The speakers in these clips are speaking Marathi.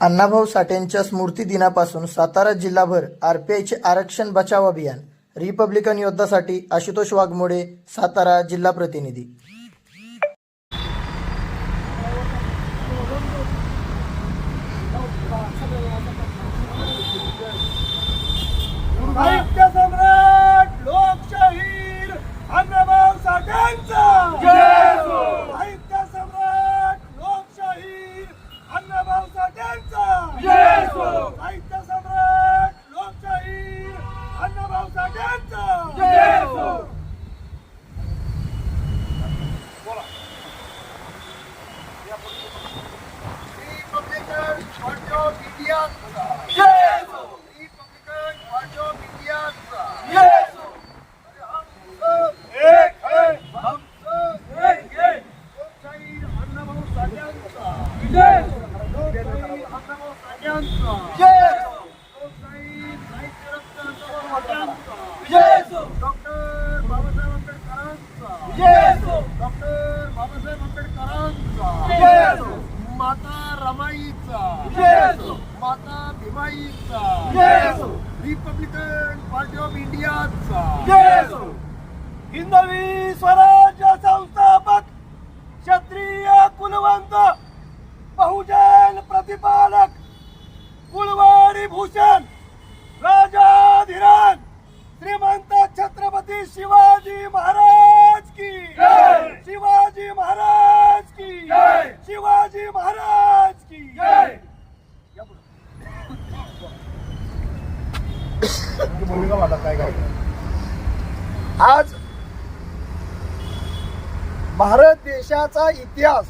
अण्णाभाऊ साठेंच्या स्मृती दिनापासून सातारा जिल्हाभर आरपीआयचे आरक्षण बचाव अभियान रिपब्लिकन योद्धासाठी आशुतोष वाघमोडे सातारा जिल्हा प्रतिनिधी. सम्राट लोकशाहीर अण्णाभाऊ साठेंचा साहित्य सम्राट लोकशाहीर अण्णाभाऊ साठ्यांचा साहित्य सम्राट लोकशाहीर अण्णाभाऊ साठ्यांचा रिपब्लिकन पार्टी ऑफ इंडियाचा रिपब्लिकन पार्टी ऑफ इंडियाचा एक है हम सब एक है लोकशाहीर अण्णाभाऊ साठ्यांचा लोकशाहीर अण्णाभाऊ साठ्यांचा लोकशाहीर साहित्यरत्न अण्णाभाऊ साठ्यांचा डॉक्टर बाबासाहेब आंबेडकरांचा डॉक्टर बाबासाहेब आंबेडकरांचा माता रमाईचा माता भीमाईचा रिपब्लिकन पार्टी ऑफ इंडियाचा हिंदवी स्वराज्य संस्थापक क्षत्रिय कुलवंत बहुजन प्रतिपालक कुलवाडी भूषण राजाधिराज श्रीमंत छत्रपती शिवाजी महाराज की शिवाजी महाराज की शिवाजी महाराज की या पुढं. आज भारत देशाचा इतिहास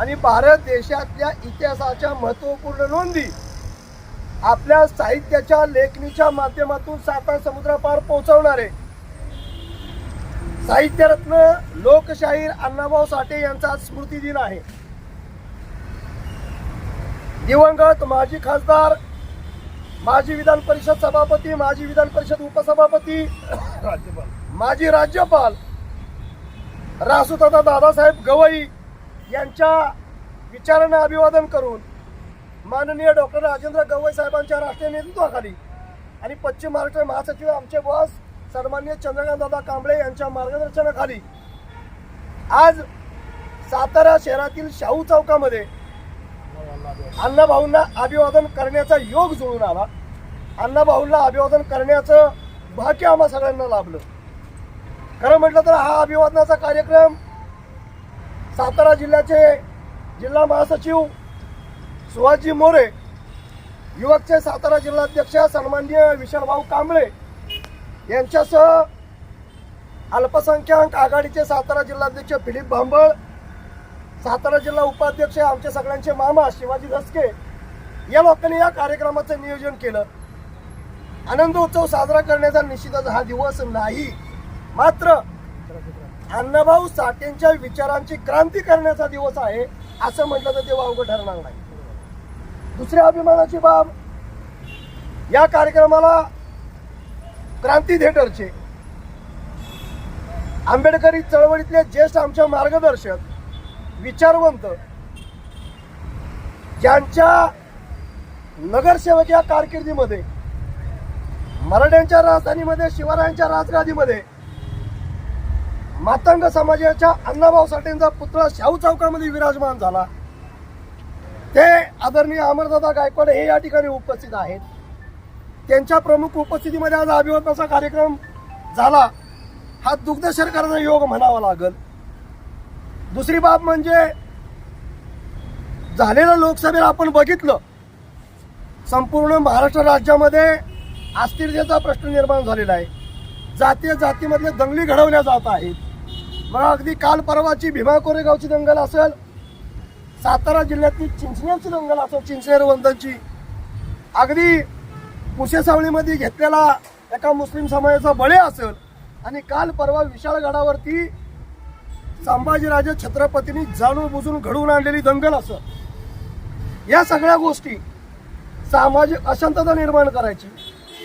आणि भारत देशातल्या इतिहासाच्या महत्त्वपूर्ण नोंदी आपल्या साहित्याच्या लेखणीच्या माध्यमातून सातारा समुद्रापार पोहोचवणारे. साहित्यरत्न लोकशाहीर अण्णाभाऊ साठे यांचा स्मृती दिन आहे. दिवंगत माजी खासदार माजी विधान परिषद सभापती माजी विधान परिषद उपसभापती माजी राज्यपाल रासुदादा दादासाहेब गवई यांच्या विचारांना अभिवादन करून माननीय डॉक्टर राजेंद्र गवई साहेबांच्या राष्ट्रीय नेतृत्वाखाली आणि पश्चिम महाराष्ट्र महासचिव आमचे बॉस सन्मान्य चंद्रकांतदादा कांबळे यांच्या मार्गदर्शनाखाली आज सातारा शहरातील शाहू चौकामध्ये अण्णाभाऊंना अभिवादन करण्याचा योग जुळून आला. अण्णाभाऊंना अभिवादन करण्याचं भाग्य आम्हा सगळ्यांना लाभलं. खरं म्हटलं तर हा अभिवादनाचा कार्यक्रम सातारा जिल्ह्याचे जिल्हा महासचिव सुहासजी मोरे युवकचे सातारा जिल्हाध्यक्ष सन्माननीय विशालभाऊ कांबळे यांच्यासह अल्पसंख्याक आघाडीचे सातारा जिल्हाध्यक्ष फिलिप भांबळ सातारा जिल्हा उपाध्यक्ष आमचे सगळ्यांचे मामा शिवाजी धसके या लोकांनी या कार्यक्रमाचं नियोजन केलं. आनंद उत्सव साजरा करण्याचा निश्चितच हा दिवस नाही. मात्र अण्णाभाऊ साठेंच्या विचारांची क्रांती करण्याचा दिवस आहे असं म्हटलं तर ते वावगं ठरणार नाही. दुसऱ्या अभिमानाची बाब या कार्यक्रमाला क्रांती थिएटरचे. आंबेडकरी चळवळीतले ज्येष्ठ आमच्या मार्गदर्शक विचारवंत ज्यांच्या नगरसेवक या कारकिर्दीमध्ये मराठ्यांच्या राजधानीमध्ये शिवरायांच्या राजगादीमध्ये मातंग समाजाच्या अण्णाभाऊ साठेंचा पुतळा शाहू चौकामध्ये विराजमान झाला. ते आदरणीय अमरदादा गायकवाड हे या ठिकाणी उपस्थित आहेत. त्यांच्या प्रमुख उपस्थितीमध्ये आज अभिवादनाचा कार्यक्रम झाला. हा दुग्ध सरकारचा योग म्हणावा लागल. दुसरी बाब म्हणजे झालेलं लोकसभेला आपण बघितलं. संपूर्ण महाराष्ट्र राज्यामध्ये अस्थिरतेचा प्रश्न निर्माण झालेला आहे. जातीय जातीमधले दंगली घडवल्या जात आहेत. मग अगदी काल परवाची भीमा कोरेगावची दंगल असेल सातारा जिल्ह्यातली चिंचण्याची दंगल असेल चिंचणेर वंदनची. अगदी कुशेसावळीमध्ये घेतलेला एका मुस्लिम समाजाचा बळे असेल आणि काल परवा विशाळगडावरती संभाजीराजे छत्रपतींनी जाणून बुजून घडवून आणलेली दंगल असं. या सगळ्या गोष्टी सामाजिक अशांतता निर्माण करायची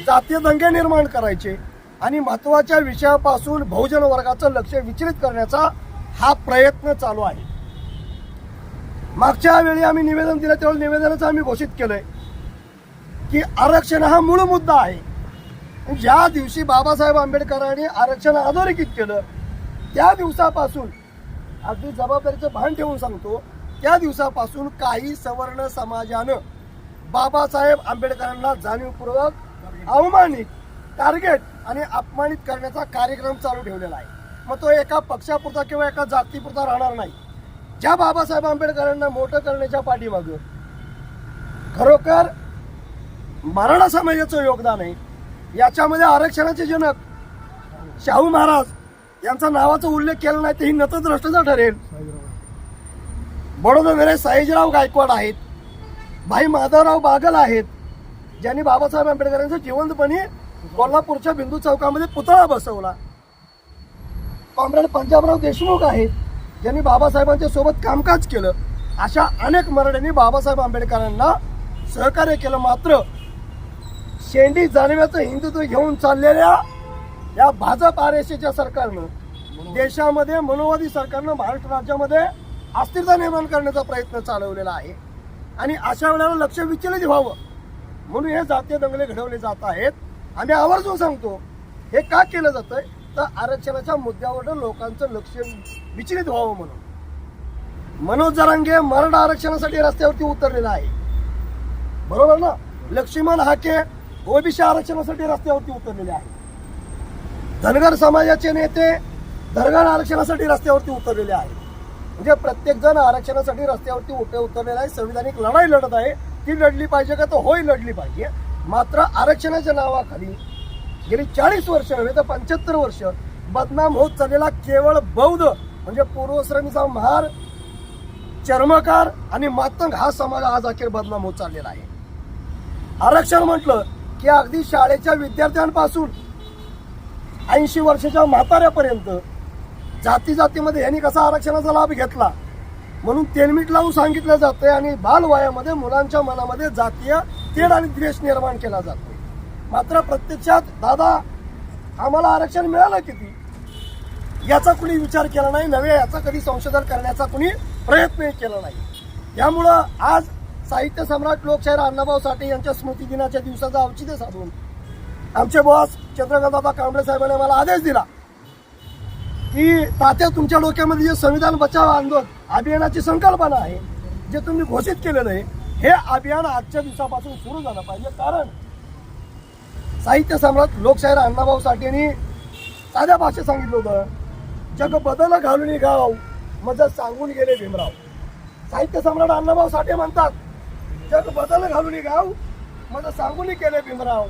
जातीय दंगे निर्माण करायचे आणि महत्त्वाच्या विषयापासून बहुजन वर्गाचं लक्ष विचलित करण्याचा हा प्रयत्न चालू आहे. मागच्या वेळी आम्ही निवेदन दिलं त्यावेळी निवेदनाचं आम्ही घोषित केलंय की आरक्षण हा मूळ मुद्दा आहे. ज्या दिवशी बाबासाहेब आंबेडकरांनी आरक्षण अधोरेखित केलं त्या दिवसापासून अगदी जबाबदारीचं भान ठेवून सांगतो त्या दिवसापासून काही सवर्ण समाजानं बाबासाहेब आंबेडकरांना जाणीवपूर्वक अवमानित टार्गेट आणि अपमानित करण्याचा कार्यक्रम चालू ठेवलेला आहे. मग तो एका पक्षापुरता किंवा एका जातीपुरता राहणार नाही. ज्या बाबासाहेब आंबेडकरांना मोठं करण्याच्या पाठीमागं खरोखर मराठा समाजाचं योगदान आहे याच्यामध्ये आरक्षणाचे जनक शाहू महाराज यांचा नावाचा उल्लेख केला नाही तर ही नतद्रष्टचा ठरेल. बडोदा साईजराव गायकवाड आहेत. भाई माधवराव बागल आहेत. ज्यांनी बाबासाहेब आंबेडकरांचा जिवंतपणे कोल्हापूरच्या बिंदू चौकामध्ये पुतळा बसवला. कॉम्रेड पंजाबराव देशमुख आहेत. ज्यांनी बाबासाहेबांच्या सोबत कामकाज केलं. अशा अनेक मराठ्यांनी बाबासाहेब आंबेडकरांना सहकार्य केलं. मात्र शेंडी जाणव्याचं हिंदुत्व घेऊन चाललेल्या या भाजप आर एस एच्या सरकारनं देशामध्ये मनोवादी सरकारनं महाराष्ट्र राज्यामध्ये अस्थिरता निर्माण करण्याचा प्रयत्न चालवलेला आहे. आणि अशा वेळेला लक्ष विचलित व्हावं म्हणून हे जातीय दंगले घडवले जात आहेत. आम्ही आवर्जून सांगतो हे का केलं जातंय? तर आरक्षणाच्या मुद्द्यावर लोकांचं लक्ष विचलित व्हावं म्हणून. मनोज जरांगे मराठा आरक्षणासाठी रस्त्यावरती उतरलेला आहे. बरोबर ना? लक्ष्मण हाके ओबीसी आरक्षणासाठी रस्त्यावरती उतरलेले आहे धनगर समाजाचे नेते धनगर आरक्षणासाठी रस्त्यावरती उतरलेले आहेत. म्हणजे प्रत्येक जण आरक्षणासाठी रस्त्यावरती उठे उतरलेला आहे. संविधानिक लढाई लढत आहे. ती लढली पाहिजे का? तर होय लढली पाहिजे. मात्र आरक्षणाच्या नावाखाली गेली चाळीस वर्ष नव्हे तर पंच्याहत्तर वर्ष बदनाम होत चाललेला केवळ बौद्ध म्हणजे पूर्वश्रमीचा महार चर्मकार आणि मातंग हा समाज आज अखेर बदनाम होत चाललेला आहे. आरक्षण म्हटलं की अगदी शाळेच्या विद्यार्थ्यांपासून ऐंशी वर्षाच्या म्हाताऱ्यापर्यंत जाती जातीमध्ये यांनी कसा आरक्षणाचा लाभ घेतला म्हणून तेलमीठ लावून सांगितलं जातं आणि बालवयामध्ये मुलांच्या मनामध्ये जातीय तेढ आणि द्वेष निर्माण केला जातो मात्र प्रत्यक्षात दादा आम्हाला आरक्षण मिळालं किती? याचा कुणी विचार केला नाही नव्हे याचा कधी संशोधन करण्याचा कुणी प्रयत्नही केला नाही. यामुळं आज साहित्य सम्राट लोकशाहीर अण्णाभाऊ साठे यांच्या स्मृतिदिनाच्या दिवसाचा दिवसाचं औचित्य साधून आमचे बॉस चंद्रकांतदादा कांबळे साहेबांनी मला आदेश दिला की तात्या तुमच्या डोक्यामध्ये जे संविधान बचाव आंदोलन अभियानाची संकल्पना आहे जे तुम्ही घोषित केलेलं आहे हे अभियान आजच्या दिवसापासून सुरू झालं पाहिजे. कारण साहित्य सम्राट लोकशाहीर अण्णाभाऊ साठेंनी साध्या भाषेत सांगितलं होतं जग बदल घालून गाव मज सांगून गेले भीमराव. साहित्य सम्राट अण्णाभाऊ साठे म्हणतात जग बदल घालून गाव मज सांगून केले भीमराव.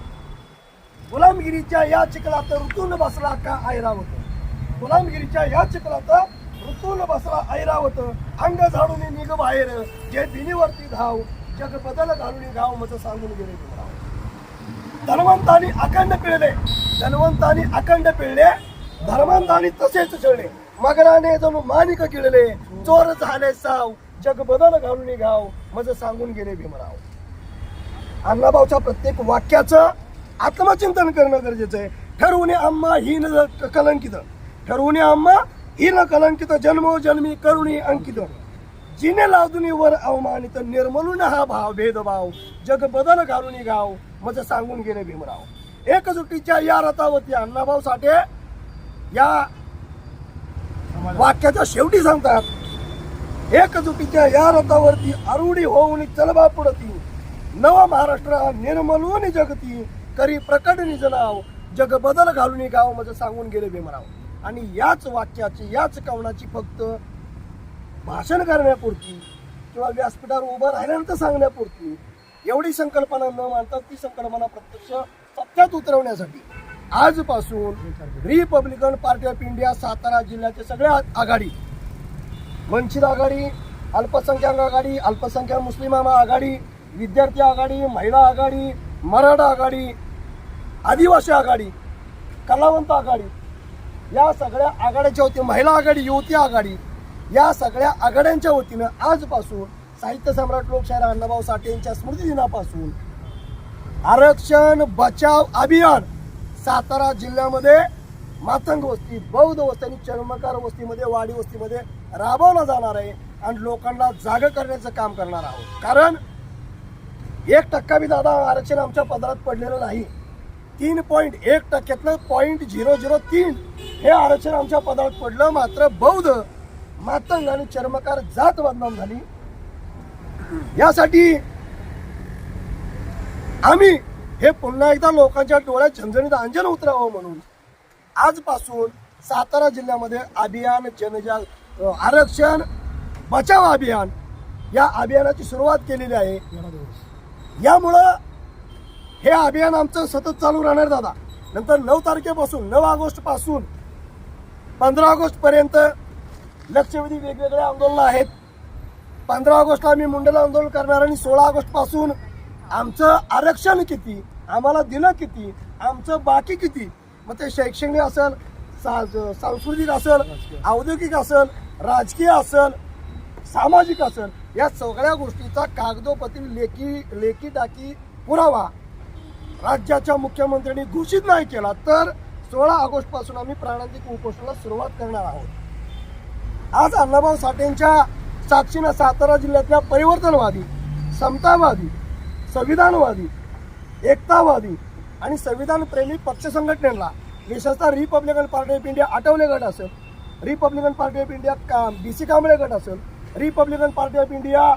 गुलामगिरीच्या या चिखलात ऋतून बसला का ऐरावत? गुलामगिरीच्या या चिखलात ऋतून बसला ऐरावत. अंग झाडून निघ बाहेर. जे बिनीवरती धाव जग बदल घालून गाव मत सांगून गेले धनवंतानी अखंड पिळले. धनवंतानी अखंड पिळले. धर्मांतानी तसेच चढले मगराने जणू मानिक गिळले. चोर झाले साव. जग बदल घालून घाव मज सांगून गेले भीमराव. अण्णाभाऊच्या प्रत्येक वाक्याचं आत्मचिंतन करणं गरजेचं आहे. ठरवून आम्हा ही न कलंकित. ठरवून आम्हा ही न कलंकित. जन्मोजन्मी करुणी अंकित. जिने लादुनी वर अवमानित. निर्मलून हा भाव भेदभाव. जग बदल घालून गाव. मज सांगून गेले भीमराव. एकजुटीच्या या रथावरती अण्णाभाऊ साठे या वाक्याच्या शेवटी सांगतात एकजुटीच्या या रथावरती आरुडी होऊन चलबा पुढती. नव महाराष्ट्र निर्मलून जगती. तरी प्रकट निज नाव जग बदल घालून गाव माझं सांगून गेले भीमराव. आणि याच वाक्याची याच कवनाची फक्त भाषण करण्यापुरती किंवा व्यासपीठावर उभं राहिल्यानंतर सांगण्यापुरती एवढी संकल्पना न मानता ती संकल्पना प्रत्यक्ष सत्यात उतरवण्यासाठी आजपासून Republican Party of India Satara जिल्ह्याचे सगळ्या आघाडी वंचित आघाडी अल्पसंख्याक आघाडी अल्पसंख्याक मुस्लिम आघाडी विद्यार्थी आघाडी महिला आघाडी मराठा आघाडी आदिवासी आघाडी कलावंत आघाडी या सगळ्या आघाड्याच्या वतीनं महिला आघाडी युवती आघाडी या सगळ्या आघाड्यांच्या वतीनं आजपासून साहित्य सम्राट लोकशाहीर अण्णाभाऊ साठे यांच्या स्मृतिदिनापासून आरक्षण बचाव अभियान सातारा जिल्ह्यामध्ये मातंग वस्ती बौद्ध वस्ती आणि चर्मकार वस्तीमध्ये वाडी वस्तीमध्ये राबवला जाणार आहे आणि लोकांना जाग करण्याचं काम करणार आहोत. कारण एक टक्का बी दादा आरक्षण आमच्या पदरात पडलेलं नाही. तीन पॉईंट एक टक्क्यातलं पॉईंट झिरो झिरो तीन हे आरक्षण आमच्या पदावर पडलं. मात्र बौद्ध मातंग आणि चर्मकार जात बदनाम झाली. यासाठी आम्ही हे पुन्हा एकदा लोकांच्या डोळ्यात झणझणीत अंजन उतरावं म्हणून आजपासून सातारा जिल्ह्यामध्ये अभियान जनजाग आरक्षण बचाव अभियान या अभियानाची सुरुवात केलेली आहे. यामुळं हे अभियान आमचं सतत चालू राहणार दादा. नंतर नऊ तारखेपासून नऊ ऑगस्टपासून पंधरा ऑगस्ट पर्यंत लक्षवेधी वेगवेगळे आंदोलनं आहेत. पंधरा ऑगस्टला आम्ही मुंडेला आंदोलन करणार आणि सोळा ऑगस्टपासून आमचं आरक्षण किती आम्हाला दिलं किती आमचं बाकी किती? मग ते शैक्षणिक असेल सा- सांस्कृतिक असेल औद्योगिक असेल राजकीय असेल सामाजिक असेल या सगळ्या गोष्टीचा कागदोपत्री लेखी लेखी टाकी पुरावा. राज्याच्या मुख्यमंत्र्यांनी घोषित नाही केला तर सोळा ऑगस्टपासून आम्ही प्राणांतिक उपोषणाला सुरुवात करणार आहोत. आज अण्णाभाऊ साठेंच्या साक्षीनं सातारा जिल्ह्यातल्या परिवर्तनवादी समतावादी संविधानवादी एकतावादी आणि संविधान प्रेमी पक्ष संघटनेला विशेषतः Republican Party of India Athawale गट असेल रिपब्लिकन पार्टी ऑफ इंडिया का बी सी कांबळे गट असेल Republican Party of India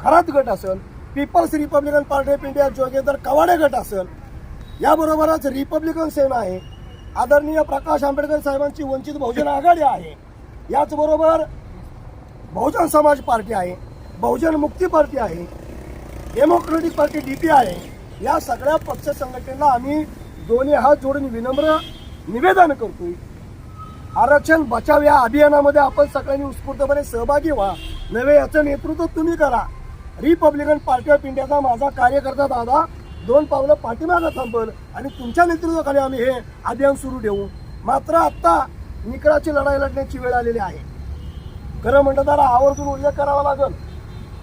Kharat गट असेल People's Republican Party of India Jogendra Kawade गट असेल याबरोबरच रिपब्लिकन सेना आहे. आदरणीय प्रकाश आंबेडकर साहेबांची वंचित बहुजन आघाडी आहे. याचबरोबर बहुजन समाज पार्टी आहे बहुजन मुक्ती पार्टी आहे डेमोक्रेटिक पार्टी डीपी आहे. या सगळ्या पक्ष संघटनेला आम्ही दोन्ही हात जोडून विनम्र निवेदन करतोय. आरक्षण बचाव या अभियानामध्ये आपण सगळ्यांनी उत्स्फूर्तपणे सहभागी व्हा. नव्हे याचं नेतृत्व तुम्ही करा. रिपब्लिकन पार्टी ऑफ इंडियाचा माझा कार्यकर्ता दादा दोन पावलं पाठीमागं थांबल आणि तुमच्या नेतृत्वाखाली आम्ही हे अभियान सुरू ठेवू. मात्र आत्ता निकराची लढाई लढण्याची वेळ आलेली आहे. खरं म्हणतं त्याला आवर्जून उल्लेख करावा लागेल.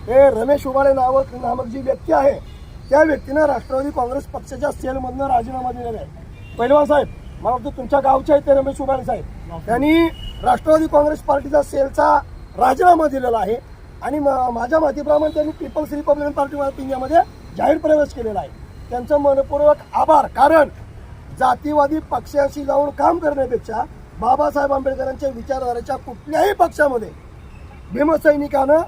हे रमेश उबाळे नावक नामक जी व्यक्ती आहे त्या व्यक्तीनं राष्ट्रवादी काँग्रेस पक्षाच्या सेलमधनं राजीनामा दिलेला आहे. पहिलवान साहेब मला वाटतं तुमच्या गावचे आहेत ते रमेश उबाळे साहेब. त्यांनी राष्ट्रवादी काँग्रेस पार्टीचा सेलचा राजीनामा दिलेला आहे. आणि म- माझ्या माहितीप्रमाणे त्यांनी पीपल्स रिपब्लिकन पार्टी ऑफ इंडियामध्ये जाहीर प्रवेश केलेला आहे. त्यांचं मनपूर्वक आभार. कारण जातीवादी पक्षाशी जाऊन काम करण्यापेक्षा बाबासाहेब आंबेडकरांच्या विचारधारेच्या कुठल्याही पक्षामध्ये भीमसैनिकानं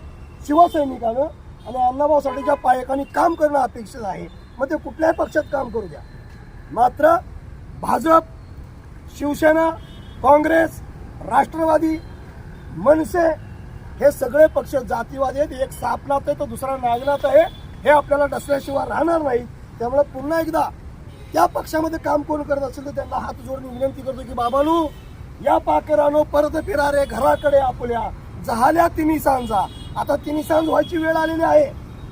शिवसैनिकानं आणि अण्णाभाऊ साठेच्या पायकाने काम करणं अपेक्षित आहे. मग ते कुठल्याही पक्षात काम करू द्या. मात्र भाजप शिवसेना काँग्रेस राष्ट्रवादी मनसे हे सगळे पक्ष जातीवादी आहेत. एक सापनाथ आहे तर दुसरा नागनाथ आहे. हे आपल्याला नसल्याशिवाय राहणार नाही. त्यामुळे पुन्हा एकदा त्या पक्षामध्ये काम कोण करत असेल तर त्यांना हात जोडून विनंती करतो की बाबानू या पाकरानो परत फिरा रे घराकडे आपल्या. झाल्या तिन्ही सांजा. आता तिन्ही सांज व्हायची वेळ आलेली आहे.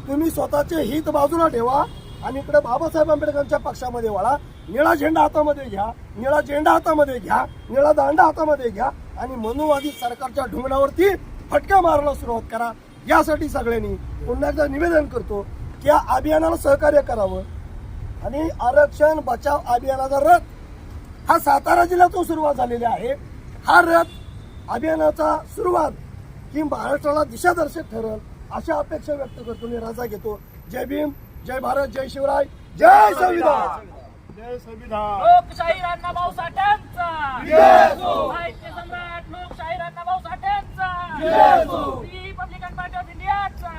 तुम्ही स्वतःचे हित बाजूला ठेवा आणि इकडे बाबासाहेब आंबेडकरांच्या पक्षामध्ये वळा. निळा झेंडा हातामध्ये घ्या निळा झेंडा हातामध्ये घ्या निळा दांडा हातामध्ये घ्या आणि मनुवादी सरकारच्या ढुंगणावरती फटका मारायला सुरुवात करा. यासाठी सगळ्यांनी पुन्हा एकदा निवेदन करतो की या अभियानाला सहकार्य करावं आणि आरक्षण बचाव अभियानाचा रथ हा सातारा जिल्ह्यातून सुरुवात झालेली आहे. हा रथ अभियानाचा सुरुवात ही महाराष्ट्राला दिशादर्शक ठरल अशा अपेक्षा व्यक्त करतो. मी राजा घेतो. जय भीम जय भारत जय शिवराय जय संविधान. जय संविधान. लोकशाही रिपब्लिकन पार्टी ऑफ इंडियाचा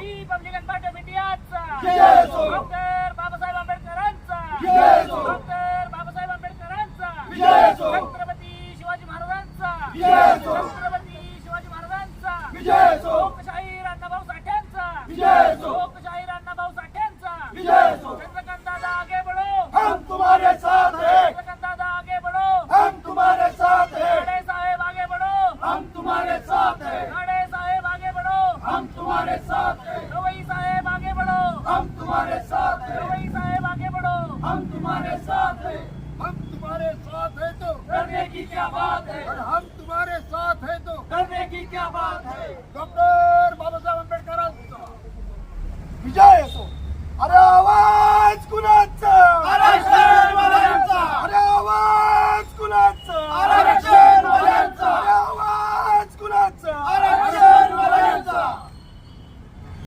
रिपब्लिकन पार्टी ऑफ इंडियाचा Yeah,